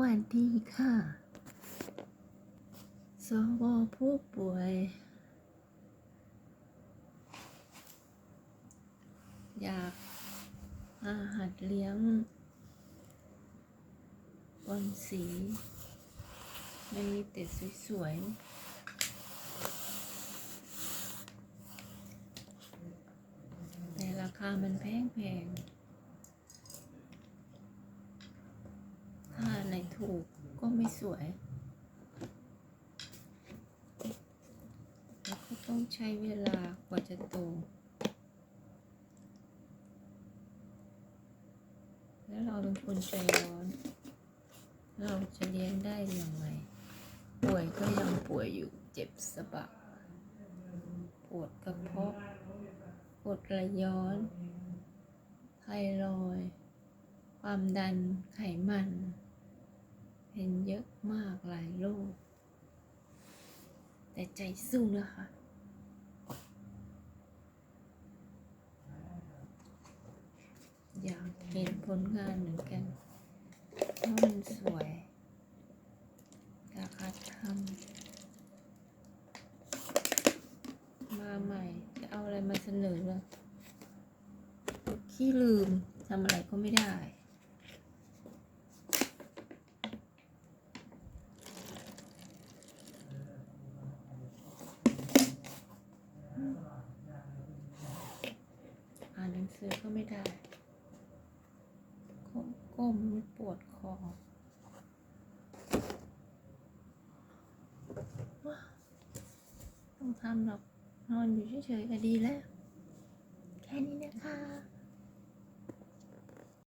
วัสดีค่ะ สวผู้ป่วย อยากอาหัดเลี้ยงบอลสีมันมีแต่สวยๆ แต่ราคามันแพงแพงๆ ถูกก็ไม่สวย แล้วก็ต้องใช้เวลากว่าจะโต แล้วเราเป็นคนใจร้อน เราจะเลี้ยงได้อย่างไร ป่วยก็ยังป่วยอยู่เจ็บสะบัก ปวดกระเพาะ ปวดระย้อนไทรอยความดันไขมัน เป็นเยอะมากหลายโรคแต่ใจสู้นะคะอยากเห็นผลงานเหมือนกันเพราะมันสวยอยากหัดทำมาใหม่ จะเอาอะไรมาเสนอล่ะขี้ลืมทำอะไรก็ไม่ได้ ซื้อก็ไม่ได้ก้มก้มปวดคอต้องทำหรอกนอนอยู่เฉยๆก็ดีแล้ว